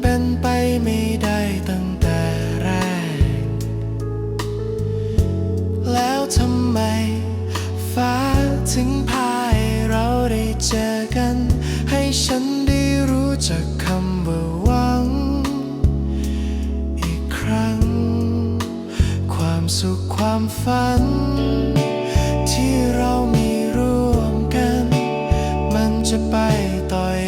เป็นไปไม่ได้ตั้งแต่แรก แล้วทำไม ฟ้าถึงพาให้เราได้เจอกัน ให้ฉันได้รู้จักคำว่าหวัง อีกครั้ง ความสุขความฝัน ที่เรามีร่วมกัน มันจะไปต่อย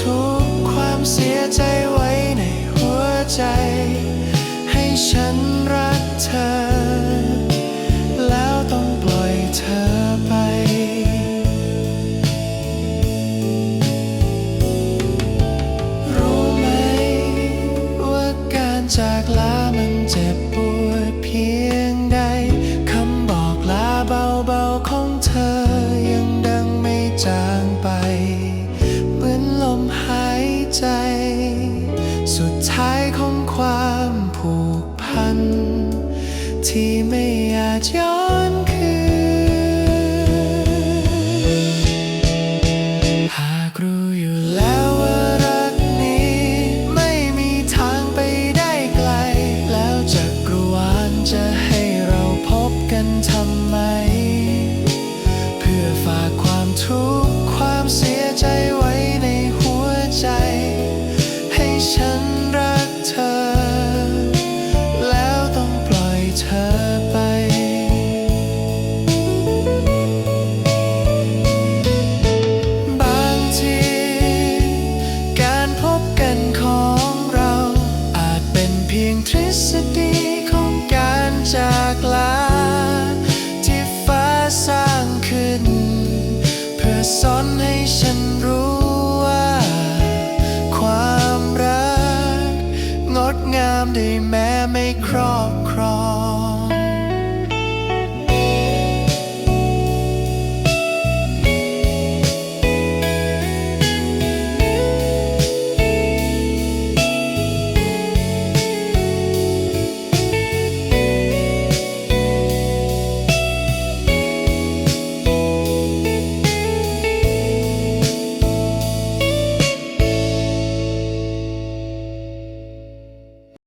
ทุกความเสียใจไว้ในหัวใจ ให้ฉันรักเธอ แล้วต้องปล่อยเธอไป รู้ไหมว่าการจากลามันเจ็บ ที่ไม่อ สอนให้ฉันรู้ว่า ความรัก งดงามได้แม้ไม่ครอบครอง